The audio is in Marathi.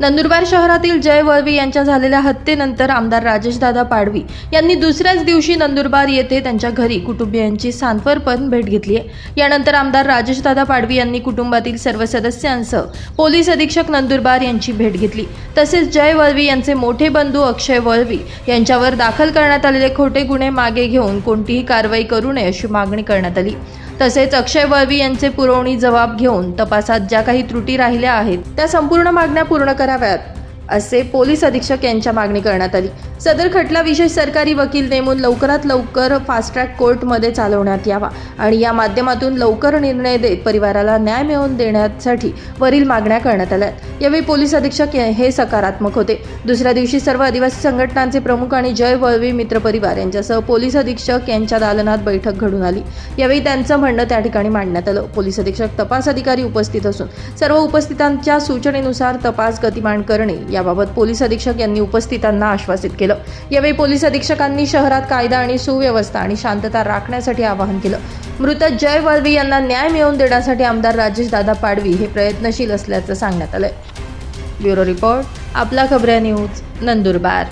नंदुरबार शहरातील जय वळवी यांच्या झालेल्या हत्येनंतर आमदार राजेशदादा पाडवी यांनी दुसऱ्याच दिवशी नंदुरबार येथे त्यांच्या घरी कुटुंबियांची सांत्वरपण भेट घेतली आहे. यानंतर आमदार राजेशदादा पाडवी यांनी कुटुंबातील सर्व सदस्यांसह पोलीस अधीक्षक नंदुरबार यांची भेट घेतली. तसेच जय वळवी यांचे मोठे बंधू अक्षय वळवी यांच्यावर दाखल करण्यात आलेले खोटे गुन्हे मागे घेऊन कोणतीही कारवाई करू नये अशी मागणी करण्यात आली. तसेच अक्षय वळवी यांचे पुरवणी जबाब घेऊन तपासात ज्या काही त्रुटी राहिल्या आहेत त्या संपूर्ण मागण्या पूर्ण कराव्यात. असे पोलीस अधीक्षक यांच्या मागणी करण्यात आली. सदर खटला विशेष सरकारी वकील नेमून लवकरात लवकर फास्ट ट्रॅक कोर्टमध्ये चालवण्यात यावा आणि या माध्यमातून लवकर निर्णय देत परिवाराला न्याय मिळवून देण्यासाठी वरील मागण्या करण्यात आल्या यावेळी पोलीस अधीक्षक हे- हे सकारात्मक होते. दुसऱ्या दिवशी सर्व आदिवासी संघटनांचे प्रमुख आणि जय वळवी मित्र परिवार यांच्यासह पोलीस अधीक्षक यांच्या दालनात बैठक घडून आली. यावेळी त्यांचं म्हणणं त्या ठिकाणी मांडण्यात आलं. पोलीस अधीक्षक तपास अधिकारी उपस्थित असून सर्व उपस्थितांच्या सूचनेनुसार तपास गतिमान करणे याबाबत पोलीस अधीक्षक यांनी उपस्थितांना आश्वासित केलं. यावेळी पोलीस अधीक्षकांनी शहरात कायदा आणि सुव्यवस्था आणि शांतता राखण्यासाठी आवाहन केलं. मृत जय वळवी यांना न्याय मिळवून देण्यासाठी आमदार राजेश दादा पाडवी हे प्रयत्नशील असल्याचं सांगण्यात आलंय. ब्युरो रिपोर्ट आपला खबऱ्या न्यूज नंदुरबार.